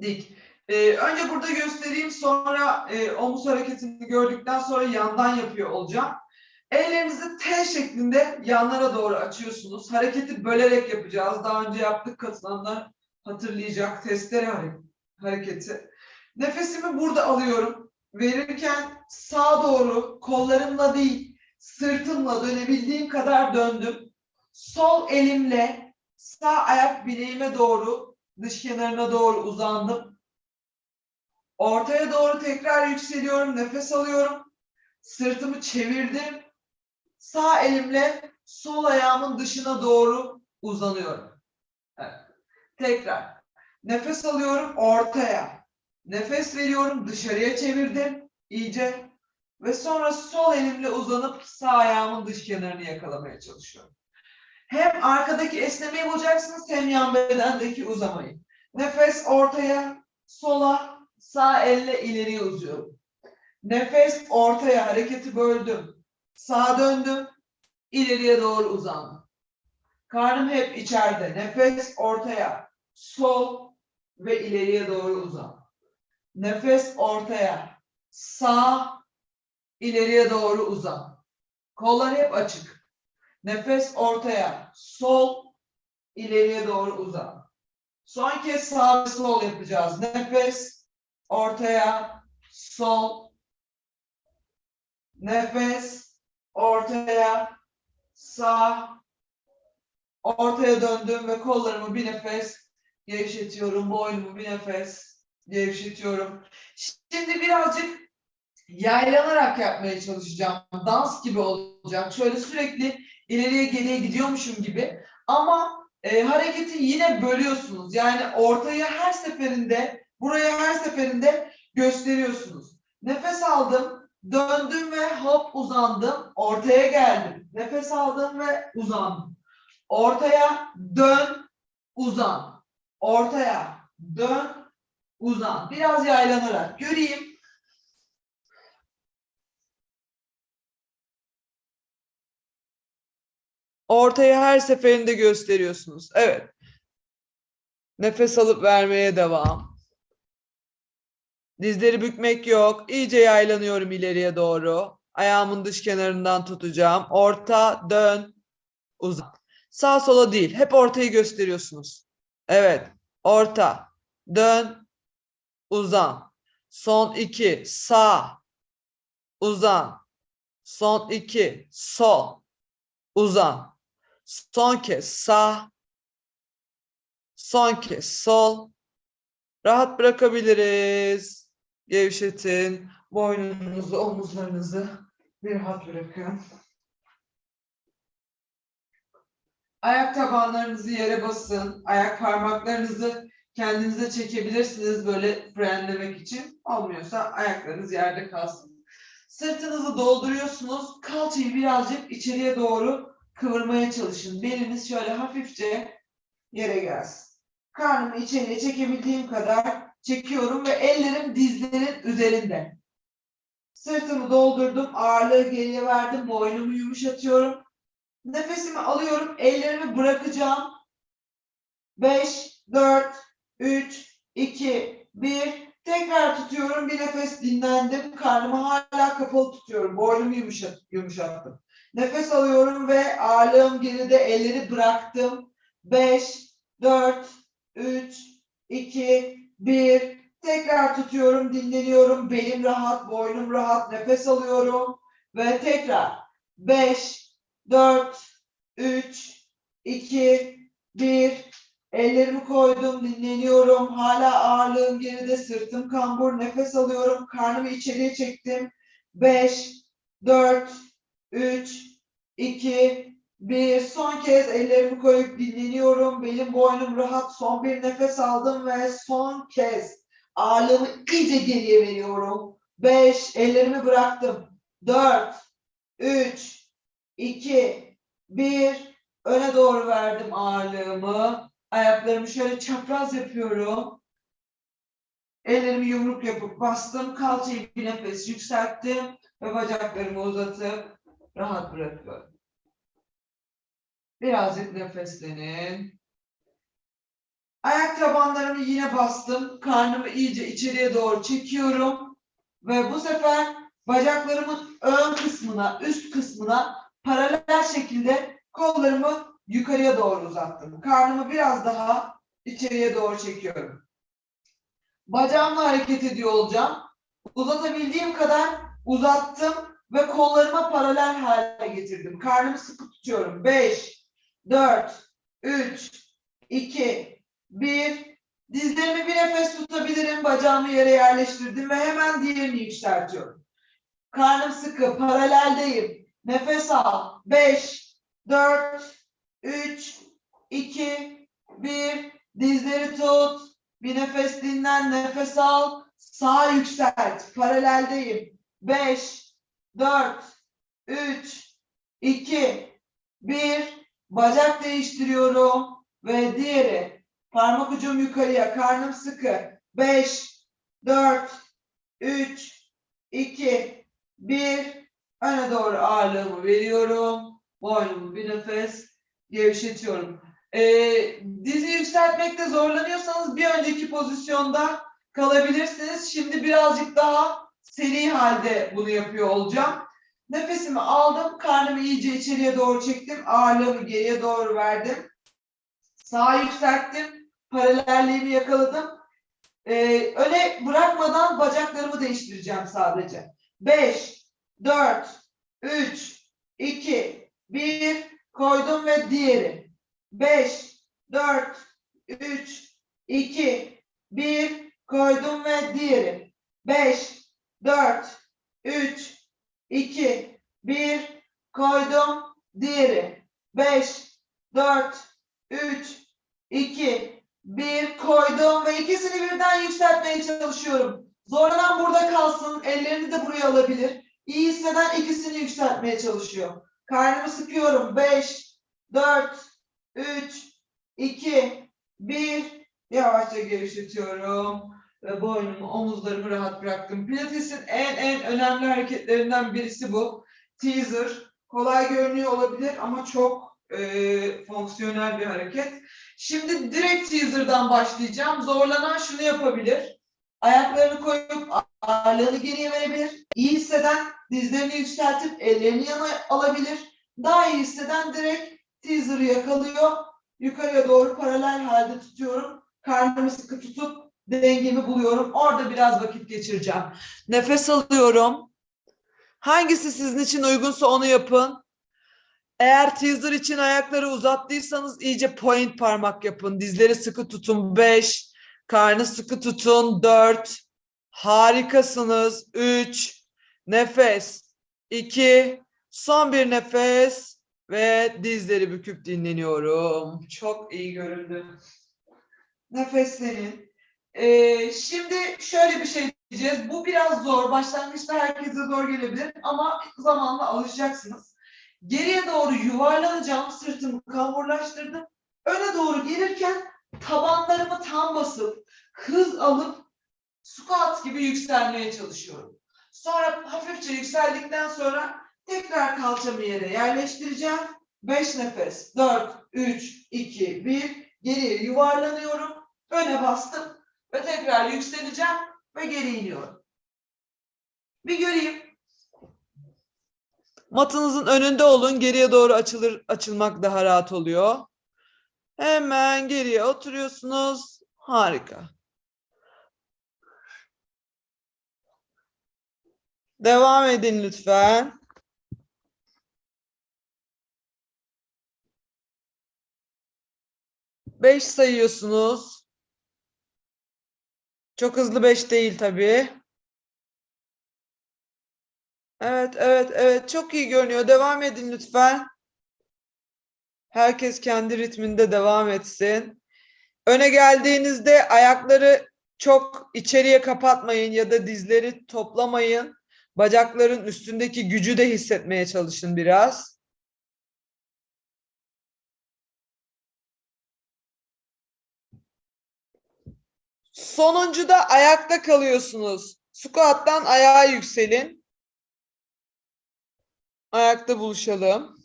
dik. Ee, önce burada göstereyim sonra e, omuz hareketini gördükten sonra yandan yapıyor olacağım. Ellerinizi T şeklinde yanlara doğru açıyorsunuz. Hareketi bölerek yapacağız. Daha önce yaptık katılanlar hatırlayacak testere hare- hareketi. Nefesimi burada alıyorum. Verirken sağa doğru kollarımla değil sırtımla dönebildiğim kadar döndüm. Sol elimle sağ ayak bileğime doğru dış kenarına doğru uzandım. Ortaya doğru tekrar yükseliyorum. Nefes alıyorum. Sırtımı çevirdim. Sağ elimle sol ayağımın dışına doğru uzanıyorum. Evet. Tekrar. Nefes alıyorum ortaya. Nefes veriyorum dışarıya çevirdim iyice. Ve sonra sol elimle uzanıp sağ ayağımın dış kenarını yakalamaya çalışıyorum. Hem arkadaki esnemeyi bulacaksınız hem yan bedendeki uzamayı. Nefes ortaya, sola, sağ elle ileriye uzuyorum. Nefes ortaya, hareketi böldüm. Sağa döndüm, ileriye doğru uzandım. Karnım hep içeride. Nefes ortaya, sol ve ileriye doğru uzan. Nefes ortaya, sağ, ileriye doğru uzan. Kollar hep açık. Nefes ortaya, sol, ileriye doğru uzan. Son kez sağ ve sol yapacağız. Nefes ortaya, sol. Nefes ortaya, sağ. Ortaya döndüm ve kollarımı bir nefes gevşetiyorum. Boynumu bir nefes gevşetiyorum. Şimdi birazcık yaylanarak yapmaya çalışacağım. Dans gibi olacak. Şöyle sürekli ileriye geriye gidiyormuşum gibi. Ama e, hareketi yine bölüyorsunuz. Yani ortayı her seferinde, buraya her seferinde gösteriyorsunuz. Nefes aldım, döndüm ve hop uzandım, ortaya geldim. Nefes aldım ve uzandım. Ortaya dön, uzan. Ortaya dön, uzan. Biraz yaylanarak göreyim. Ortaya her seferinde gösteriyorsunuz. Evet. Nefes alıp vermeye devam. Dizleri bükmek yok. İyice yaylanıyorum ileriye doğru. Ayağımın dış kenarından tutacağım. Orta, dön, uzan. Sağ sola değil. Hep ortayı gösteriyorsunuz. Evet. Orta, dön, uzan. Son iki, sağ, uzan. Son iki, sol, uzan. Son kez sağ. Son kez sol. Rahat bırakabiliriz. Gevşetin. Boynunuzu, omuzlarınızı bir rahat bırakın. Ayak tabanlarınızı yere basın. Ayak parmaklarınızı kendinize çekebilirsiniz böyle frenlemek için. Olmuyorsa ayaklarınız yerde kalsın. Sırtınızı dolduruyorsunuz. Kalçayı birazcık içeriye doğru kıvırmaya çalışın. Beliniz şöyle hafifçe yere gelsin. Karnımı içeriye çekebildiğim kadar çekiyorum ve ellerim dizlerin üzerinde. Sırtımı doldurdum, ağırlığı geriye verdim, boynumu yumuşatıyorum. Nefesimi alıyorum, ellerimi bırakacağım. 5, 4, 3, 2, 1. Tekrar tutuyorum, bir nefes dinlendim. Karnımı hala kapalı tutuyorum, boynumu yumuşat, yumuşattım. Nefes alıyorum ve ağırlığım geride elleri bıraktım. 5, 4, 3, 2, 1. Tekrar tutuyorum, dinleniyorum. Belim rahat, boynum rahat. Nefes alıyorum. Ve tekrar 5, 4, 3, 2, 1. Ellerimi koydum, dinleniyorum. Hala ağırlığım geride, sırtım kambur. Nefes alıyorum, karnımı içeriye çektim. 5, 4, 3, 2, 1. Son kez ellerimi koyup dinleniyorum. Belim boynum rahat. Son bir nefes aldım ve son kez ağırlığımı iyice geriye veriyorum. 5. Ellerimi bıraktım. 4, 3, 2, 1. Öne doğru verdim ağırlığımı. Ayaklarımı şöyle çapraz yapıyorum. Ellerimi yumruk yapıp bastım. Kalçayı bir nefes yükselttim. Ve bacaklarımı uzatıp rahat bırakıyorum. Birazcık nefeslenin. Ayak tabanlarımı yine bastım. Karnımı iyice içeriye doğru çekiyorum. Ve bu sefer bacaklarımın ön kısmına, üst kısmına paralel şekilde kollarımı yukarıya doğru uzattım. Karnımı biraz daha içeriye doğru çekiyorum. Bacağımla hareket ediyor olacağım. Uzatabildiğim kadar uzattım ve kollarıma paralel hale getirdim. Karnımı sıkı tutuyorum. 5, 4, 3, 2, 1. Dizlerimi bir nefes tutabilirim. Bacağımı yere yerleştirdim ve hemen diğerini yükseltiyorum. Karnım sıkı, paraleldeyim. Nefes al. 5, 4, 3, 2, 1. Dizleri tut. Bir nefes dinlen, nefes al. Sağ yükselt. Paraleldeyim. 5, 4, 3, 2, 1. Bacak değiştiriyorum. Ve diğeri. Parmak ucum yukarıya. Karnım sıkı. 5, 4, 3, 2, 1. Öne doğru ağırlığımı veriyorum. Boynumu bir nefes gevşetiyorum. Ee, dizi yükseltmekte zorlanıyorsanız bir önceki pozisyonda kalabilirsiniz. Şimdi birazcık daha seri halde bunu yapıyor olacağım. Nefesimi aldım, karnımı iyice içeriye doğru çektim, ağırlığımı geriye doğru verdim. Sağa yükselttim, paralelliğimi yakaladım. Ee, öyle bırakmadan bacaklarımı değiştireceğim sadece. 5, 4, 3, 2, 1, koydum ve diğeri. 5, 4, 3, 2, 1, koydum ve diğeri. 5, 4, 3, 2, 1, koydum, diğeri. 5, 4, 3, 2, 1, koydum ve ikisini birden yükseltmeye çalışıyorum. Zorlanan burada kalsın, ellerini de buraya alabilir. İyi hisseden ikisini yükseltmeye çalışıyor. Karnımı sıkıyorum. 5, 4, 3, 2, 1. Yavaşça gevşetiyorum. Ve boynumu, omuzlarımı rahat bıraktım. Pilates'in en en önemli hareketlerinden birisi bu. Teaser. Kolay görünüyor olabilir ama çok e, fonksiyonel bir hareket. Şimdi direkt teaser'dan başlayacağım. Zorlanan şunu yapabilir. Ayaklarını koyup ağırlığını geriye verebilir. İyi hisseden dizlerini yükseltip ellerini yana alabilir. Daha iyi hisseden direkt teaser'ı yakalıyor. Yukarıya doğru paralel halde tutuyorum. Karnımı sıkı tutup dengemi buluyorum. Orada biraz vakit geçireceğim. Nefes alıyorum. Hangisi sizin için uygunsa onu yapın. Eğer teaser için ayakları uzattıysanız iyice point parmak yapın. Dizleri sıkı tutun. 5. Karnı sıkı tutun. 4. Harikasınız. 3. Nefes. 2. Son bir nefes. Ve dizleri büküp dinleniyorum. Çok iyi göründü. Nefeslenin. Ee, şimdi şöyle bir şey diyeceğiz. Bu biraz zor. Başlangıçta herkese zor gelebilir ama zamanla alışacaksınız. Geriye doğru yuvarlanacağım. Sırtımı kamburlaştırdım. Öne doğru gelirken tabanlarımı tam basıp hız alıp squat gibi yükselmeye çalışıyorum. Sonra hafifçe yükseldikten sonra tekrar kalçamı yere yerleştireceğim. 5 nefes. 4, 3, 2, 1. Geriye yuvarlanıyorum. Öne bastım ve tekrar yükseleceğim ve geri iniyorum. Bir göreyim. Matınızın önünde olun. Geriye doğru açılır, açılmak daha rahat oluyor. Hemen geriye oturuyorsunuz. Harika. Devam edin lütfen. Beş sayıyorsunuz. Çok hızlı beş değil tabii. Evet, evet, evet. Çok iyi görünüyor. Devam edin lütfen. Herkes kendi ritminde devam etsin. Öne geldiğinizde ayakları çok içeriye kapatmayın ya da dizleri toplamayın. Bacakların üstündeki gücü de hissetmeye çalışın biraz. Sonuncuda ayakta kalıyorsunuz. Squat'tan ayağa yükselin. Ayakta buluşalım.